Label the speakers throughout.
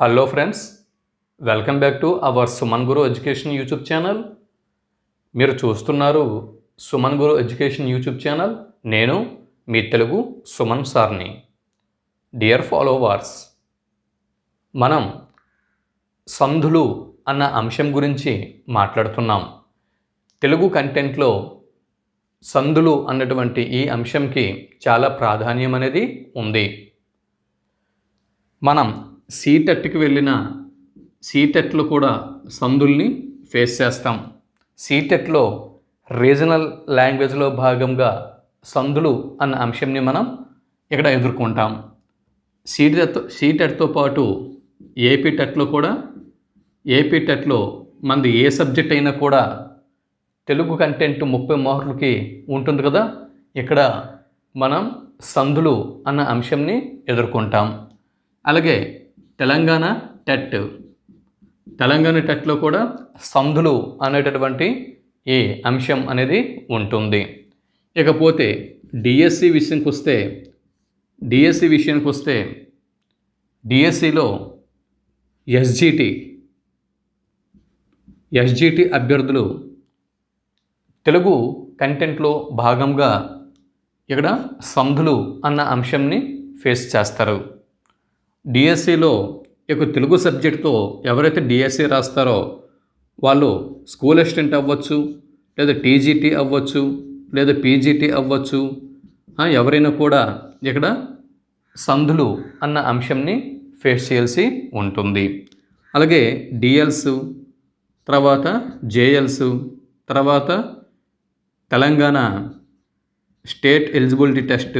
Speaker 1: Hello friends welcome back to our Suman Guru education YouTube channel మీరు చూస్తున్నారు Suman Guru education YouTube channel నేను మీ తెలుగు సుమన్ సార్ని. Dear followers మనం సంధులు అన్న అంశం గురించి మాట్లాడుతున్నాం. తెలుగు కంటెంట్లో సంధులు అన్నటువంటి ఈ అంశంకి చాలా ప్రాధాన్యం అనేది ఉంది. మనం సీటెట్కి వెళ్ళిన సీటెట్లు కూడా సందుల్ని ఫేస్ చేస్తాం. సీటెట్లో రీజనల్ లాంగ్వేజ్లో భాగంగా సందులు అన్న అంశంని మనం ఇక్కడ ఎదుర్కొంటాం. సీటెట్ సీటెట్తో పాటు ఏపీ టెట్లో కూడా ఏపీ టెట్లో మనది ఏ సబ్జెక్ట్ అయినా కూడా తెలుగు కంటెంట్ ముప్పై మార్కులకి ఉంటుంది కదా ఇక్కడ మనం సందులు అన్న అంశంని ఎదుర్కొంటాం. అలాగే తెలంగాణ టెట్. తెలంగాణ టెట్లో కూడా సంధులు అనేటటువంటి ఈ అంశం అనేది ఉంటుంది. ఇకపోతే డిఎస్సి విషయానికి వస్తే డిఎస్సి విషయానికి వస్తే డిఎస్సిలో ఎస్జిటి ఎస్జిటి అభ్యర్థులు తెలుగు కంటెంట్లో భాగంగా ఇక్కడ సంధులు అన్న అంశంని ఫేస్ చేస్తారు. డిఎస్సిలో ఇక తెలుగు సబ్జెక్టుతో ఎవరైతే డిఎస్సి రాస్తారో వాళ్ళు స్కూల్ అసిస్టెంట్ అవ్వచ్చు లేదా టీజీటీ అవ్వచ్చు లేదా పీజీటీ అవ్వచ్చు ఎవరైనా కూడా ఇక్కడ సంధులు అన్న అంశంని ఫేస్ చేయాల్సి ఉంటుంది. అలాగే డిఎల్స్ తర్వాత జేఎల్స్ తర్వాత Telangana state eligibility test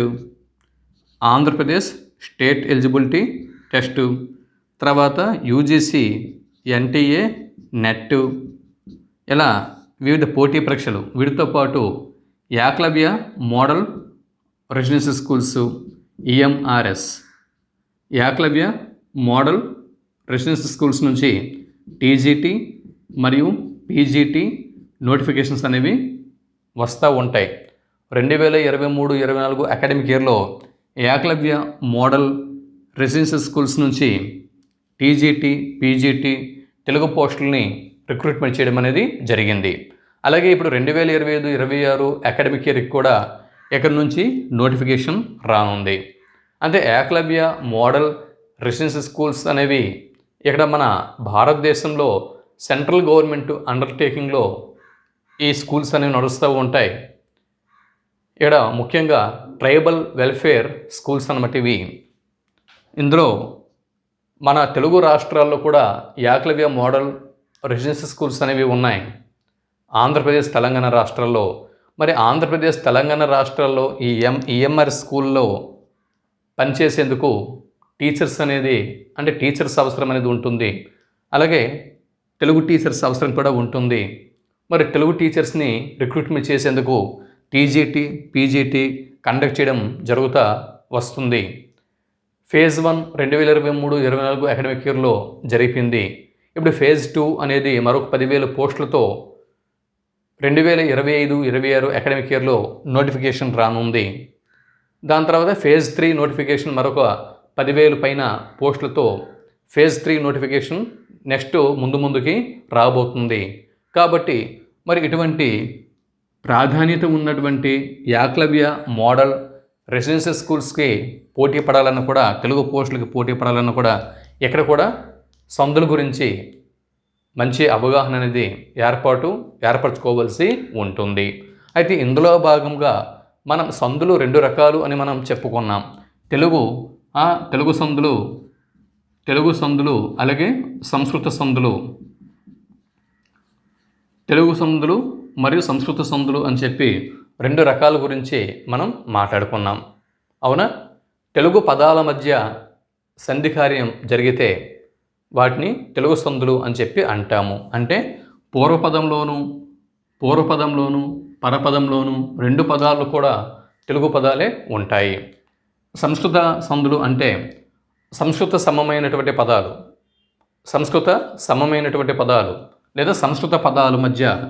Speaker 1: Andhra Pradesh state eligibility test. తర్వాత యూజీసీ ఎన్టీఏ నెట్. ఇలా వివిధ పోటీ పరీక్షలు. వీటితో పాటు Eklavya model residential schools EMRS. Eklavya model residential schools నుంచి టీజీటీ మరియు పీజీటీ నోటిఫికేషన్స్ అనేవి వస్తూ ఉంటాయి. రెండు వేల ఇరవై మూడు ఇరవై నాలుగు అకాడమిక్ ఇయర్లో ఏకలవ్య మోడల్ రెసిడెన్షియల్ స్కూల్స్ నుంచి టీజీటీ పీజీటీ తెలుగు పోస్టుల్ని రిక్రూట్మెంట్ చేయడం అనేది జరిగింది. అలాగే ఇప్పుడు రెండు వేల ఇరవై ఐదు ఇరవై ఆరు అకాడమిక్ ఇయర్కి కూడా ఇక్కడ నుంచి నోటిఫికేషన్ రానుంది. అంటే ఏకలవ్య మోడల్ రెసిడెన్షియల్ స్కూల్స్ అనేవి ఇక్కడ మన భారతదేశంలో సెంట్రల్ గవర్నమెంట్ అండర్టేకింగ్లో ఈ స్కూల్స్ అనేవి నడుస్తూ ఉంటాయి. ఇక్కడ ముఖ్యంగా ట్రైబల్ వెల్ఫేర్ స్కూల్స్ అన్నమాట ఇవి. ఇందులో మన తెలుగు రాష్ట్రాల్లో కూడా యాక్లవ్య మోడల్ రెసిడెన్షియల్ స్కూల్స్ అనేవి ఉన్నాయి. ఆంధ్రప్రదేశ్ తెలంగాణ రాష్ట్రాల్లో. మరి ఆంధ్రప్రదేశ్ తెలంగాణ రాష్ట్రాల్లో ఈ ఎం ఈఎంఆర్ స్కూల్లో పనిచేసేందుకు టీచర్స్ అనేది అంటే టీచర్స్ అవసరం అనేది ఉంటుంది. అలాగే తెలుగు టీచర్స్ అవసరం కూడా ఉంటుంది. మరి తెలుగు టీచర్స్ని రిక్రూట్మెంట్ చేసేందుకు టీజీటీ పీజీటీ కండక్ట్ చేయడం జరుగుతూ వస్తుంది. ఫేజ్ వన్ రెండు వేల ఇరవై మూడు ఇరవై నాలుగు అకాడమిక్ ఇయర్లో జరిపింది. ఇప్పుడు ఫేజ్ టూ అనేది మరొక పదివేల పోస్టులతో రెండు వేల ఇరవై ఐదు ఇరవై ఆరు అకాడమిక్ ఇయర్లో నోటిఫికేషన్ రానుంది. దాని తర్వాత ఫేజ్ త్రీ నోటిఫికేషన్ మరొక పదివేలు పైన పోస్టులతో ఫేజ్ త్రీ నోటిఫికేషన్ నెక్స్ట్ ముందు ముందుకి రాబోతుంది. కాబట్టి మరి ఇటువంటి ప్రాధాన్యత ఉన్నటువంటి యాక్లవ్య మోడల్ రెసిడెన్షియల్ స్కూల్స్కి పోటీ పడాలన్న కూడా తెలుగు పోస్టులకి పోటీ పడాలన్నా కూడా ఇక్కడ కూడా సందుల గురించి మంచి అవగాహన అనేది ఏర్పాటు ఏర్పరచుకోవాల్సి ఉంటుంది. అయితే ఇందులో భాగంగా మనం సందులు రెండు రకాలు అని మనం చెప్పుకున్నాం. తెలుగు ఆ తెలుగు సందులు తెలుగు సందులు అలాగే సంస్కృత సందులు. తెలుగు సందులు మరియు సంస్కృత సందులు అని చెప్పి రెండు రకాల గురించి మనం మాట్లాడుకున్నాం. అవునా? తెలుగు పదాల మధ్య సంధి కార్యం జరిగితే వాటిని తెలుగు సందులు అని చెప్పి అంటాము. అంటే పూర్వపదంలోను పూర్వపదంలోను పరపదంలోను రెండు పదాలు కూడా తెలుగు పదాలే ఉంటాయి. సంస్కృత సందులు అంటే సంస్కృత సమమైనటువంటి పదాలు సంస్కృత సమమైనటువంటి పదాలు లేదా సంస్కృత పదాల మధ్య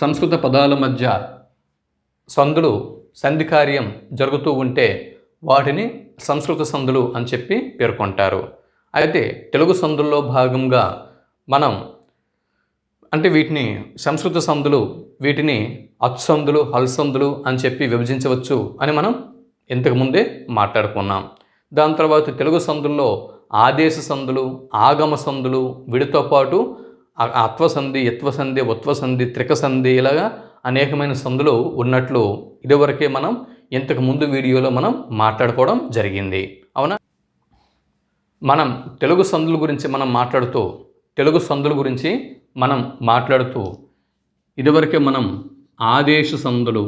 Speaker 1: సంస్కృత పదాల మధ్య సందులు సంధి కార్యం జరుగుతూ ఉంటే వాటిని సంస్కృత సందులు అని చెప్పి పేర్కొంటారు. అయితే తెలుగు సందుల్లో భాగంగా మనం అంటే వీటిని సంస్కృత సందులు వీటిని అత్సందులు హల్సందులు అని చెప్పి విభజించవచ్చు అని మనం ఇంతకుముందే మాట్లాడుకున్నాం. దాని తర్వాత తెలుగు సందుల్లో ఆదేశ సందులు ఆగమ సందులు వీటితో పాటు అత్వసంధి యత్వసంధి ఉత్వసంధి త్రికసంధి ఇలాగా అనేకమైన సందులు ఉన్నట్లు ఇదివరకే మనం ఇంతకు ముందు వీడియోలో మనం మాట్లాడుకోవడం జరిగింది. అవునా? మనం తెలుగు సందుల గురించి మనం మాట్లాడుతూ తెలుగు సందుల గురించి మనం మాట్లాడుతూ ఇదివరకే మనం ఆదేశ సందులు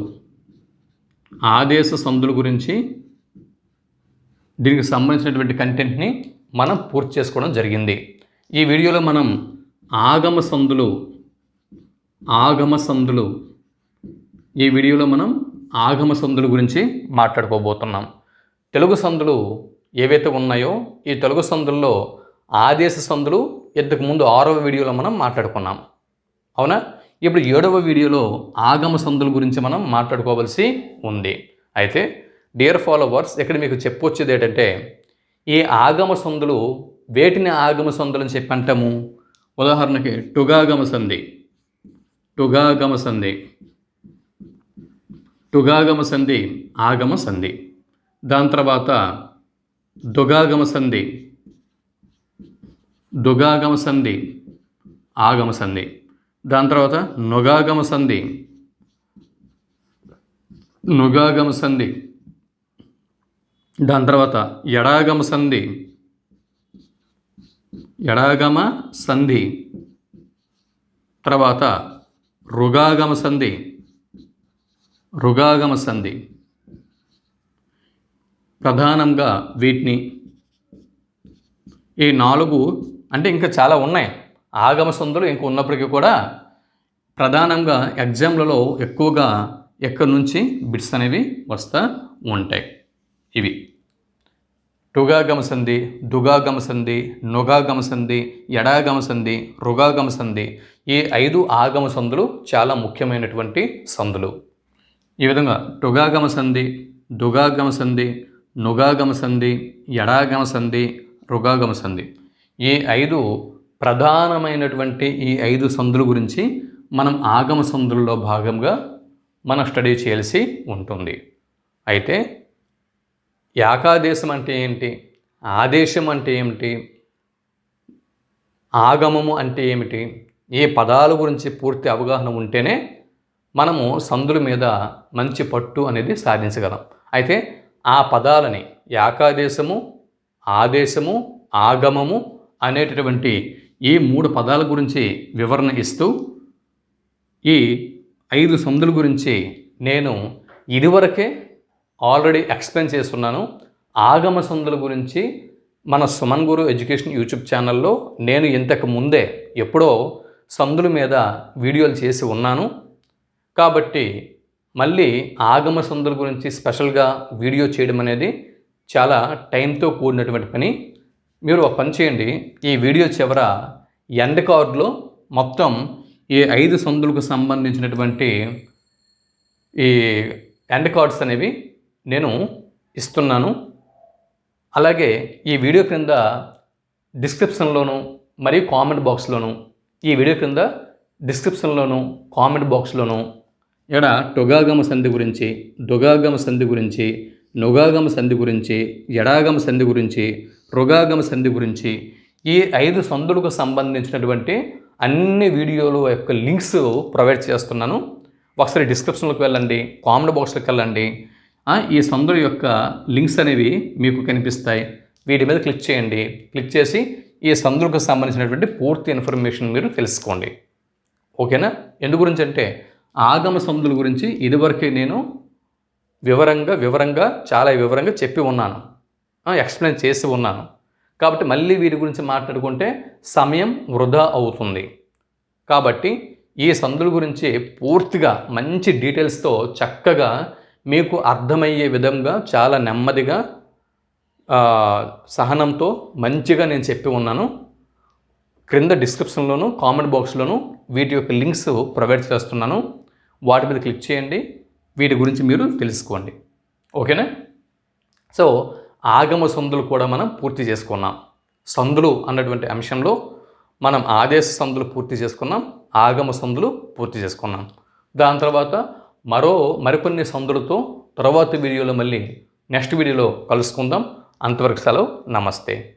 Speaker 1: ఆదేశ సందుల గురించి దీనికి సంబంధించినటువంటి కంటెంట్ని మనం పూర్తి చేసుకోవడం జరిగింది. ఈ వీడియోలో మనం ఆగమ సందులు ఆగమ సందులు ఈ వీడియోలో మనం ఆగమ సందుల గురించి మాట్లాడుకోబోతున్నాం. తెలుగు సందులు ఏవైతే ఉన్నాయో ఈ తెలుగు సందుల్లో ఆదేశ సందులు ఇంతకు ముందు ఆరవ వీడియోలో మనం మాట్లాడుకున్నాం. అవునా? ఇప్పుడు ఏడవ వీడియోలో ఆగమ సందుల గురించి మనం మాట్లాడుకోవాల్సి ఉంది. అయితే డియర్ ఫాలోవర్స్ ఇక్కడ మీకు చెప్పొచ్చేది ఏంటంటే ఈ ఆగమ సందులు వేటిని ఆగమ సందులు అని చెప్పి అంటాము? ఉదాహరణకి టుగాగమ సంధి. టుగాగమ సంధి. టుగాగమ సంధి ఆగమ సంధి. దాని తర్వాత దుగాగమ సంధి. దుగాగమ సంధి ఆగమ సంధి. దాని తర్వాత నుగాగమ సంధి. నుగాగమ సంధి. దాని తర్వాత ఎడాగమ సంధి. ఎడాగమ సంధి తర్వాత రుగాగమ సంధి రుగాగమ సంధి. ప్రధానంగా వీటిని ఈ నాలుగు అంటే ఇంకా చాలా ఉన్నాయి. ఆగమ సంధులు ఇంకా ఉన్నప్పటికీ కూడా ప్రధానంగా ఎగ్జామ్లలో ఎక్కువగా ఎక్కడి నుంచి బిట్స్ అనేవి వస్తూ ఉంటాయి. ఇవి. టుగాగమ సంధి దుగాగమ సంధి నుగాగమ సంధి ఎడాగమ సంధి రుగాగమ సంధి ఈ ఐదు ఆగమ సందులు చాలా ముఖ్యమైనటువంటి సందులు ఈ విధంగా టుగాగమ సంధి దుగాగమ సంధి నుగాగమ సంధి ఎడాగమ సంధి రుగాగమ సంధి ఈ ఐదు ప్రధానమైనటువంటి ఈ ఐదు సందుల గురించి మనం ఆగమ సందుల్లో భాగంగా మనం స్టడీ చేయాల్సి ఉంటుంది. అయితే యాకాదేశం అంటే ఏంటి? ఆదేశం అంటే ఏమిటి? ఆగమము అంటే ఏమిటి? ఈ పదాల గురించి పూర్తి అవగాహన ఉంటేనే మనము సందుల మీద మంచి పట్టు అనేది సాధించగలం. అయితే ఆ పదాలని యాకాదేశము ఆదేశము ఆగమము అనేటటువంటి ఈ మూడు పదాల గురించి వివరణ ఇస్తూ ఈ ఐదు సందుల గురించి నేను ఇదివరకే ఆల్రెడీ ఎక్స్ప్లెయిన్ చేస్తున్నాను. ఆగమ సందుల గురించి మన సుమన్ గురు ఎడ్యుకేషన్ యూట్యూబ్ ఛానల్లో నేను ఇంతకు ముందే ఎప్పుడో సందుల మీద వీడియోలు చేసి ఉన్నాను. కాబట్టి మళ్ళీ ఆగమ సందుల గురించి స్పెషల్గా వీడియో చేయడం అనేది చాలా టైంతో కూడినటువంటి పని. మీరు ఒక పని చేయండి. ఈ వీడియో చివర ఎండ్ కార్డులో మొత్తం ఈ ఐదు సందులకు సంబంధించినటువంటి ఈ ఎండ్ కార్డ్స్ అనేవి నేను ఇస్తున్నాను. అలాగే ఈ వీడియో క్రింద డిస్క్రిప్షన్లోను మరియు కామెంట్ బాక్స్లోను ఈ వీడియో క్రింద డిస్క్రిప్షన్లోను కామెంట్ బాక్స్లోను ఇక్కడ టొగాగమ సంధి గురించి దుగాగమ సంధి గురించి నుగాగమ సంధి గురించి ఎడాగమ సంధి గురించి రుగాగమ సంధి గురించి ఈ ఐదు సందులకు సంబంధించినటువంటి అన్ని వీడియోలు యొక్క లింక్స్ ప్రొవైడ్ చేస్తున్నాను. ఒకసారి డిస్క్రిప్షన్లోకి వెళ్ళండి కామెంట్ బాక్స్లోకి వెళ్ళండి. ఈ సందుల యొక్క లింక్స్ అనేవి మీకు కనిపిస్తాయి. వీటి మీద క్లిక్ చేయండి. క్లిక్ చేసి ఈ సందులకు సంబంధించినటువంటి పూర్తి ఇన్ఫర్మేషన్ మీరు తెలుసుకోండి. ఓకేనా? ఎందు గురించి అంటే ఆగమ సందుల గురించి ఇదివరకే నేను వివరంగా వివరంగా చాలా వివరంగా చెప్పి ఉన్నాను. ఎక్స్ప్లెయిన్ చేసి ఉన్నాను. కాబట్టి మళ్ళీ వీటి గురించి మాట్లాడుకుంటే సమయం వృధా అవుతుంది. కాబట్టి ఈ సందుల గురించి పూర్తిగా మంచి డీటెయిల్స్తో చక్కగా మీకు అర్థమయ్యే విధంగా చాలా నెమ్మదిగా సహనంతో మంచిగా నేను చెప్పి ఉన్నాను. క్రింద డిస్క్రిప్షన్లోను కామెంట్ బాక్స్లోను వీటి యొక్క లింక్స్ ప్రొవైడ్ చేస్తున్నాను. వాటి మీద క్లిక్ చేయండి. వీటి గురించి మీరు తెలుసుకోండి. ఓకేనా? సో ఆగమ సందులు కూడా మనం పూర్తి చేసుకున్నాం. సందులు అన్నటువంటి అంశంలో మనం ఆదేశ సందులు పూర్తి చేసుకున్నాం. ఆగమ సందులు పూర్తి చేసుకున్నాం. దాని తర్వాత మరో మరికొన్ని సందులతో తర్వాత వీడియోలో మళ్ళీ నెక్స్ట్ వీడియోలో కలుసుకుందాం. అంతవరకు సెలవు. నమస్తే.